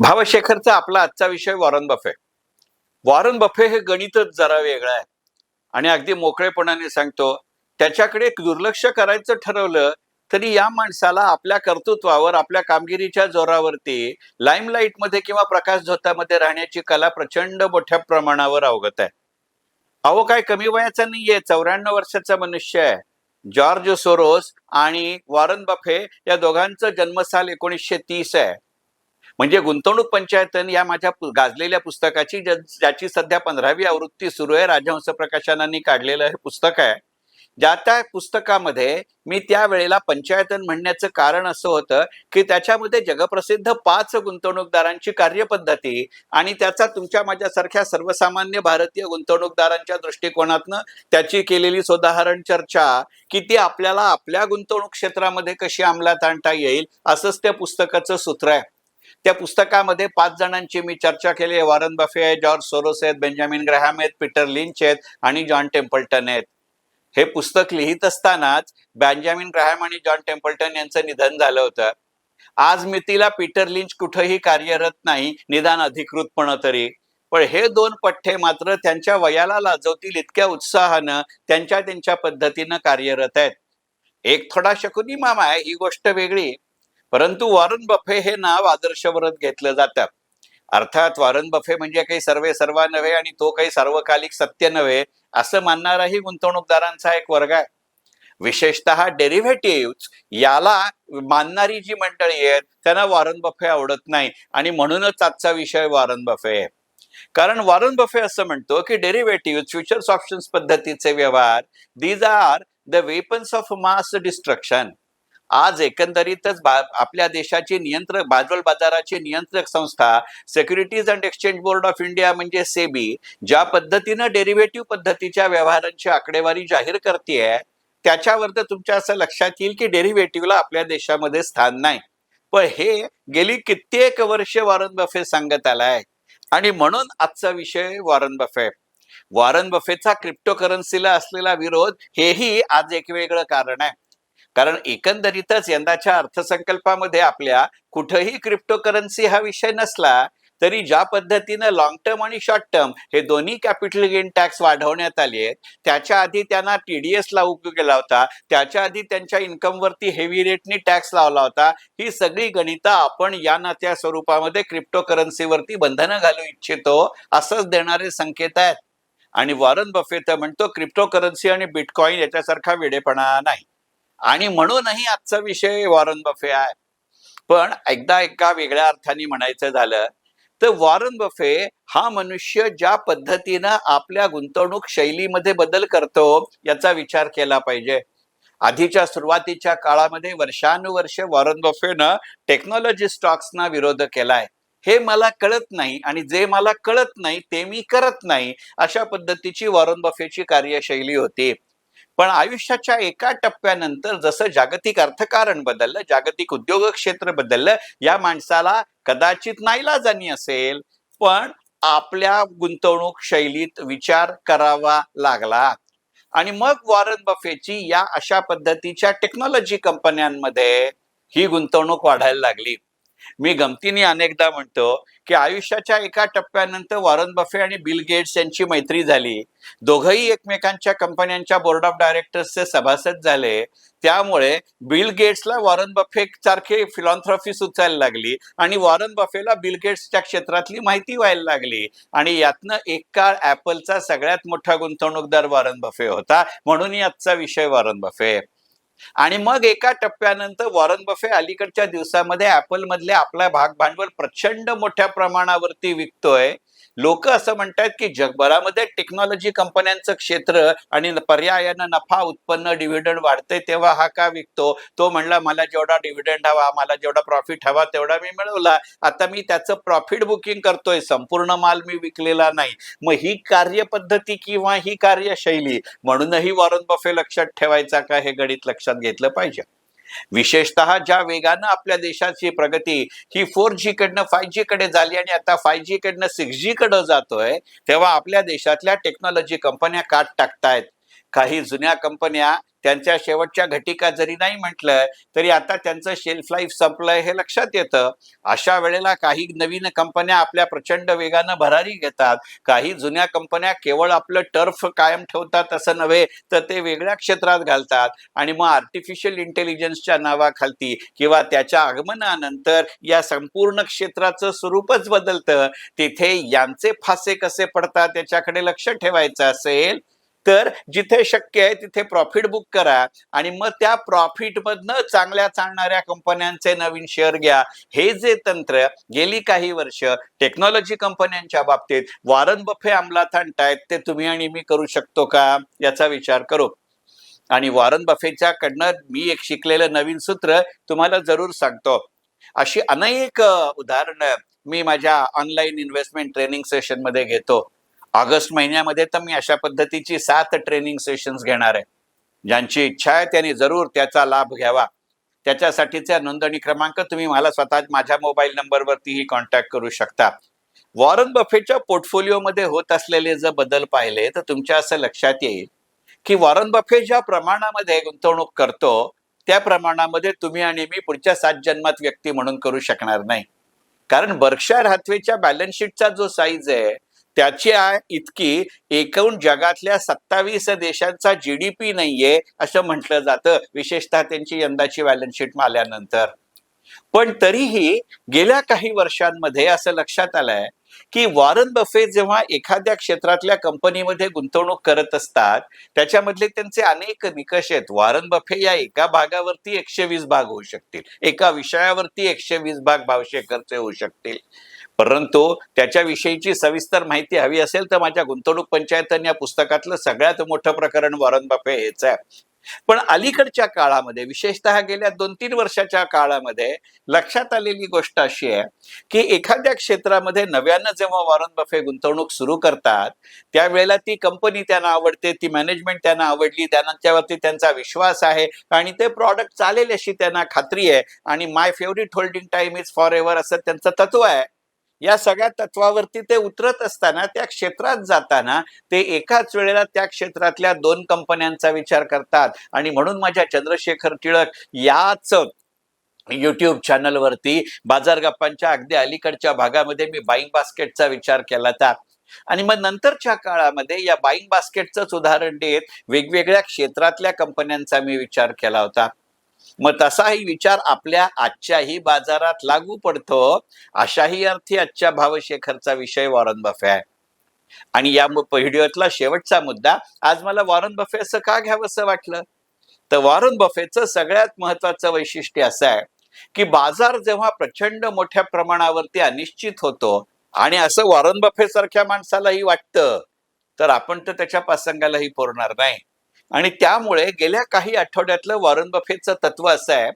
भावशेखरचा आपला आजचा विषय वॉरन बफे. वॉरन बफे हे गणितच जरा वेगळं आहे. आणि अगदी मोकळेपणाने सांगतो त्याच्याकडे दुर्लक्ष करायचं ठरवलं तरी या माणसाला आपल्या कर्तृत्वावर आपल्या कामगिरीच्या जोरावरती लाईमलाईटमध्ये किंवा प्रकाश झोतामध्ये राहण्याची कला प्रचंड मोठ्या प्रमाणावर अवगत आहे. अहो काय कमी वयाचा नाहीये चौऱ्याण्णव वर्षाचा मनुष्य आहे. जॉर्ज सोरोस आणि वॉरन बफे या दोघांचं जन्मसाल एकोणीसशे तीस आहे. म्हणजे गुंतवणूक पंचायतन या माझ्या गाजलेल्या पुस्तकाची ज्याची सध्या पंधरावी आवृत्ती सुरू आहे राजहंस प्रकाशनांनी काढलेलं हे पुस्तक आहे. ज्या त्या पुस्तकामध्ये मी त्यावेळेला पंचायतन म्हणण्याचं कारण असं होतं की त्याच्यामध्ये जगप्रसिद्ध पाच गुंतवणूकदारांची कार्यपद्धती आणि त्याचा तुमच्या माझ्यासारख्या सर्वसामान्य भारतीय गुंतवणूकदारांच्या दृष्टिकोनातनं त्याची केलेली सोदाहरण चर्चा की ती आपल्याला आपल्या गुंतवणूक क्षेत्रामध्ये कशी अंमलात आणता येईल असंच त्या पुस्तकाचं सूत्र आहे. त्या पुस्तकामध्ये पाच जणांची मी चर्चा केली आहे. वॉरन बफे आहे जॉर्ज सोरोस आहेत बेंजामिन ग्रॅहम आहेत पीटर लिंच आहेत आणि जॉन टेम्पल्टन आहेत. हे पुस्तक लिहित असतानाच बेंजामिन ग्रॅहम आणि जॉन टेम्पल्टन यांचं निधन झालं होतं. आज मितीला पीटर लिंच कुठंही कार्यरत नाही निदान अधिकृतपणे तरी. पण हे दोन पठ्ठे मात्र त्यांच्या वयाला लाजवतील इतक्या उत्साहानं त्यांच्या त्यांच्या पद्धतीनं कार्यरत आहेत. एक थोडा शकुनी मामा आहे ही गोष्ट वेगळी. परंतु वॉरन बफे हे नाव आदर्शवरत घेतलं जातं. अर्थात वॉरन बफे म्हणजे काही सर्वे सर्वा नव्हे आणि तो काही सार्वकालिक सत्य नव्हे असं मानणाराही गुंतवणूकदारांचा एक वर्ग आहे. विशेषतः डेरिव्हेटिव्ह याला मानणारी जी मंडळी आहेत त्यांना वॉरन बफे आवडत नाही आणि म्हणूनच आजचा विषय वॉरन बफे आहे. कारण वॉरन बफे असं म्हणतो की डेरिव्हेटिव्ह फ्युचर्स ऑप्शन्स पद्धतीचे व्यवहार these are the weapons of mass destruction आज एकंदरीतच आपल्या देशाची नियंत्रक भांडवल बाजाराची नियंत्रक संस्था securities and exchange board of India म्हणजे सेबी ज्या पद्धतीनं डेरिव्हेटिव्ह पद्धतीच्या व्यवहारांची आकडेवारी जाहीर करते त्याच्यावर तर तुमच्या असं लक्षात येईल की डेरिव्हेटिव्हला आपल्या देशामध्ये स्थान नाही. पण हे गेली कित्येक वर्ष वॉरन बफे सांगत आलाय. आणि म्हणून आजचा विषय वॉरन बफे वॉरन बफेचा क्रिप्टोकरन्सीला असलेला विरोध हेही आज एक वेगळं कारण आहे. कारण एकंदरीतच यंदाच्या अर्थसंकल्पामध्ये आपल्या कुठंही क्रिप्टोकरन्सी हा विषय नसला तरी ज्या पद्धतीनं लॉंग टर्म आणि शॉर्ट टर्म हे दोन्ही कॅपिटल गेन टॅक्स वाढवण्यात आले आहेत त्याच्या आधी त्यांना टीडीएस लागू केला होता त्याच्या आधी त्यांच्या इन्कमवरती हेवी रेटनी टॅक्स लावला होता ही सगळी गणितं आपण या ना त्या स्वरूपामध्ये क्रिप्टोकरन्सीवरती बंधनं घालू इच्छितो असंच देणारे संकेत आहेत. आणि वॉरन बफे तर म्हणतो क्रिप्टोकरन्सी आणि बिटकॉईन याच्यासारखा वेडेपणा नाही. आणि म्हणूनही आजचा विषय वॉरन बफे आहे. पण एकदा एका वेगळ्या अर्थाने म्हणायचं झालं तर वॉरन बफे हा मनुष्य ज्या पद्धतीनं आपल्या गुंतवणूक शैलीमध्ये बदल करतो याचा विचार केला पाहिजे. आधीच्या सुरुवातीच्या काळामध्ये वर्षानुवर्ष वॉरन बफेनं टेक्नॉलॉजी स्टॉक्सना विरोध केलाय. हे मला कळत नाही आणि जे मला कळत नाही ते मी करत नाही अशा पद्धतीची वॉरन बफेची कार्यशैली होती. पण आयुष्याच्या एका टप्प्यानंतर जसं जागतिक अर्थकारण बदललं जागतिक उद्योग क्षेत्र बदललं या माणसाला कदाचित नाईलाजानी असेल. पण आपल्या गुंतवणूक शैलीत विचार करावा लागला. आणि मग वॉरन बफेची या अशा पद्धतीच्या टेक्नॉलॉजी कंपन्यांमध्ये ही गुंतवणूक वाढायला लागली. मी गमतीने अनेकदा म्हणतो की आयुष्याच्या एका टप्प्यानंतर वॉरन बफे आणि बिल गेट्स यांची मैत्री झाली. दोघंही एकमेकांच्या कंपन्यांच्या बोर्ड ऑफ डायरेक्टर्सचे सभासद झाले. त्यामुळे बिल गेट्सला वॉरन बफे सारखे फिलॉन्थ्रॉफी सुचायला लागली आणि वॉरन बफेला बिल गेट्सच्या क्षेत्रातली माहिती व्हायला लागली. आणि यातनं एक काळ ऍपलचा सगळ्यात मोठा गुंतवणूकदार वॉरन बफे होता. म्हणून आजचा विषय वॉरन बफे. आणि मग एका टप्प्यानंतर वॉरन बफे अलीकडच्या दिवसामध्ये ऍपल मधले आपला भाग भांडवल प्रचंड मोठ्या प्रमाणावरती विकतोय. लोक असं म्हणतात की जगभरामध्ये टेक्नॉलॉजी कंपन्यांचं क्षेत्र आणि पर्यायानं नफा उत्पन्न डिव्हिडंड वाढते तेव्हा हा का विकतो? तो म्हणला मला जेवढा डिव्हिडंड हवा मला जेवढा प्रॉफिट हवा तेवढा मी मिळवला. आता मी त्याचं प्रॉफिट बुकिंग करतोय. संपूर्ण माल मी विकलेला नाही. मग ही कार्यपद्धती किंवा ही कार्यशैली म्हणूनही वॉरन बफे लक्षात ठेवायचा का हे गणित लक्षात घेतलं पाहिजे. विशेषतः ज्या वेगानं आपल्या देशाची प्रगती ही फोर जी कडनं फाय जी कडे झाली आणि आता फाय जी कडनं सिक्स जी कडे जातोय तेव्हा आपल्या देशातल्या टेक्नॉलॉजी कंपन्या काट टाकतायत. काही जुन्या कंपन्या त्यांच्या शेवटच्या घटिका जरी नाही म्हटलं तरी आता त्यांचं शेल्फ लाईफ संपलंय हे लक्षात येतं. अशा वेळेला काही नवीन कंपन्या आपल्या प्रचंड वेगानं भरारी घेतात. काही जुन्या कंपन्या केवळ आपलं टर्फ कायम ठेवतात असं नव्हे तर ते वेगळ्या क्षेत्रात घालतात. आणि मग आर्टिफिशियल इंटेलिजन्सच्या नावाखालती किंवा त्याच्या आगमनानंतर या संपूर्ण क्षेत्राचं स्वरूपच बदलतं. तिथे यांचे फासे कसे पडतात त्याच्याकडे लक्ष ठेवायचं असेल तर जिथे शक्य आहे तिथे प्रॉफिट बुक करा आणि मग त्या प्रॉफिट मधनं चांगल्या चालणाऱ्या कंपन्यांचे नवीन शेअर घ्या. हे जे तंत्र गेली काही वर्ष टेक्नॉलॉजी कंपन्यांच्या बाबतीत वारन बफे अंमलात आणतायत ते तुम्ही आणि मी करू शकतो का? याचा विचार करू. आणि वॉरन बफेच्या कडनं मी एक शिकलेलं नवीन सूत्र तुम्हाला जरूर सांगतो. अशी अनेक उदाहरणं मी माझ्या ऑनलाईन इन्व्हेस्टमेंट ट्रेनिंग सेशनमध्ये घेतो. ऑगस्ट महिन्यामध्ये तर मी अशा पद्धतीची सात ट्रेनिंग सेशन्स घेणार आहे. ज्यांची इच्छा आहे त्यांनी जरूर त्याचा लाभ घ्यावा. त्याच्यासाठीचा नोंदणी क्रमांक तुम्ही मला स्वतः माझ्या मोबाईल नंबरवरतीही कॉन्टॅक्ट करू शकता. वॉरन बफेच्या पोर्टफोलिओमध्ये होत असलेले जर बदल पाहिले तर तुमच्या असं लक्षात येईल की वॉरन बफे ज्या प्रमाणामध्ये गुंतवणूक करतो त्या प्रमाणामध्ये तुम्ही आणि मी पुढच्या सात जन्मात व्यक्ती म्हणून करू शकणार नाही. कारण बर्कशायर हातवेच्या बॅलन्स शीटचा जो साईज आहे त्याची इतकी एकूण जगातल्या सत्तावीस देशांचा जीडीपी नाहीये असं म्हटलं जातं. विशेषतः त्यांची यंदाची बॅलन्स शीट आल्यानंतर पण तरीही गेल्या काही वर्षांमध्ये असं लक्षात आलंय की वॉरन बफे जेव्हा एखाद्या क्षेत्रातल्या कंपनीमध्ये गुंतवणूक करत असतात त्याच्यामधले त्यांचे अनेक निकष आहेत. वॉरन बफे या एका भागावरती एकशे वीस भाग होऊ शकतील. एका विषयावरती एकशे वीस भाग भावशेखरचे होऊ शकतील. परंतु त्याच्याविषयीची सविस्तर माहिती हवी असेल तर माझ्या गुंतवणूक पंचायतन या पुस्तकातलं सगळ्यात मोठं प्रकरण वॉरन बफे हेच आहे. पण अलीकडच्या काळामध्ये विशेषतः गेल्या दोन तीन वर्षाच्या काळामध्ये लक्षात आलेली गोष्ट अशी आहे की एखाद्या क्षेत्रामध्ये नव्यानं जेव्हा वॉरन बफे गुंतवणूक सुरू करतात त्यावेळेला ती कंपनी त्यांना आवडते ती मॅनेजमेंट त्यांना आवडली त्यांच्यावरती त्यांचा विश्वास आहे आणि ते प्रॉडक्ट चालेल अशी त्यांना खात्री आहे आणि my favourite holding time is forever असं त्यांचं तत्व आहे. या सगळ्या तत्वावरती ते उतरत असताना त्या क्षेत्रात जाताना ते एकाच वेळेला त्या क्षेत्रातल्या दोन कंपन्यांचा विचार करतात. आणि म्हणून माझ्या चंद्रशेखर टिळक याच युट्यूब चॅनलवरती बाजार गप्पांच्या अगदी अलीकडच्या भागामध्ये मी बाईंग बास्केटचा विचार केला होता. आणि मग नंतरच्या काळामध्ये या बाईंग बास्केटचंच उदाहरण देत वेगवेगळ्या क्षेत्रातल्या कंपन्यांचा मी विचार केला होता. मग तसाही विचार आपल्या आजच्याही बाजारात लागू पडतो. अशाही अर्थी आजच्या भावशेखरचा विषय वॉरन बफे आहे. आणि या व्हिडिओतला शेवटचा मुद्दा आज मला वॉरन बफे असं का घ्यावंसं वाटलं? तर वॉरन बफेचं सगळ्यात महत्वाचं वैशिष्ट्य असं आहे की बाजार जेव्हा प्रचंड मोठ्या प्रमाणावरती अनिश्चित होतो आणि असं वॉरन बफे सारख्या माणसालाही वाटतं तर आपण तर त्याच्या प्रसंगालाही पोरणार नाही. आणि त्यामुळे गेल्या काही आठवड्यातलं वॉरन बफेचं तत्व असं आहे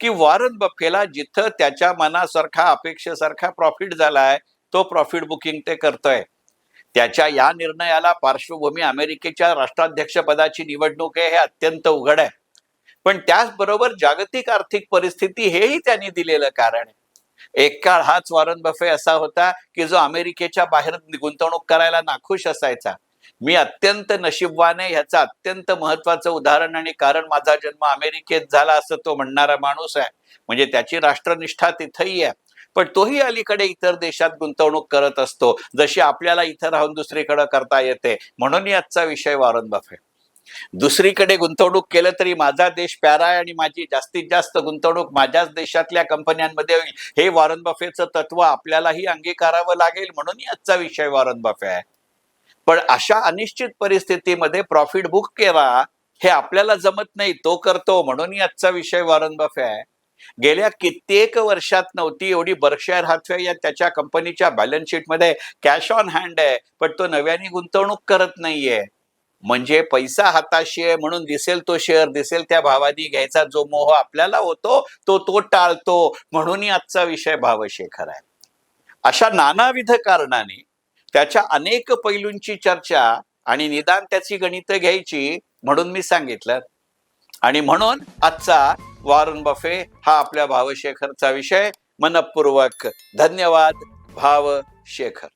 की वॉरन बफेला जिथं त्याच्या मनासारखा अपेक्षेसारखा प्रॉफिट झालाय तो प्रॉफिट बुकिंग ते करतोय. त्याच्या या निर्णयाला पार्श्वभूमी अमेरिकेच्या राष्ट्राध्यक्षपदाची निवडणूक आहे हे अत्यंत उघड आहे. पण त्याचबरोबर जागतिक आर्थिक परिस्थिती हेही त्यांनी दिलेलं कारण आहे. एक काळ हाच वॉरन बफे असा होता की जो अमेरिकेच्या बाहेर गुंतवणूक करायला नाखुश असायचा. मी अत्यंत नशीबवान आहे ह्याचं अत्यंत महत्वाचं उदाहरण आणि कारण माझा जन्म अमेरिकेत झाला असं तो म्हणणारा माणूस आहे. म्हणजे त्याची राष्ट्रनिष्ठा तिथंही आहे. पण तोही अलीकडे इतर देशात गुंतवणूक करत असतो जशी आपल्याला इथं राहून दुसरीकडे करता येते. म्हणून आजचा विषय वॉरन बफे दुसरीकडे गुंतवणूक केलं तरी माझा देश प्यारा आहे आणि माझी जास्तीत जास्त गुंतवणूक माझ्याच देशातल्या कंपन्यांमध्ये होईल. हे वॉरन बफेचं तत्व आपल्यालाही अंगीकारावं लागेल. म्हणून आजचा विषय वॉरन बफे आहे. पण अशा अनिश्चित परिस्थितीमध्ये प्रॉफिट बुक केला हे आपल्याला जमत नाही तो करतो. म्हणून आजचा विषय वॉरन बफे आहे. गेल्या कित्येक वर्षात नव्हती एवढी बर्कशायर हातवे या त्याच्या कंपनीच्या बॅलन्स शीटमध्ये कॅश ऑन हँड आहे पण तो नव्याने गुंतवणूक करत नाहीये. म्हणजे पैसा हाताशी आहे म्हणून दिसेल तो शेअर दिसेल त्या भावानी घ्यायचा जो मोह आपल्याला होतो तो तो टाळतो. म्हणूनही आजचा विषय भावशेखर आहे. अशा नानाविध कारणाने त्याच्या अनेक पैलूंची चर्चा आणि निदान त्याची गणितं घ्यायची म्हणून मी सांगितलं. आणि म्हणून आजचा वॉरन बफे हा आपल्या भावशेखरचा विषय. मनपूर्वक धन्यवाद भाव शेखर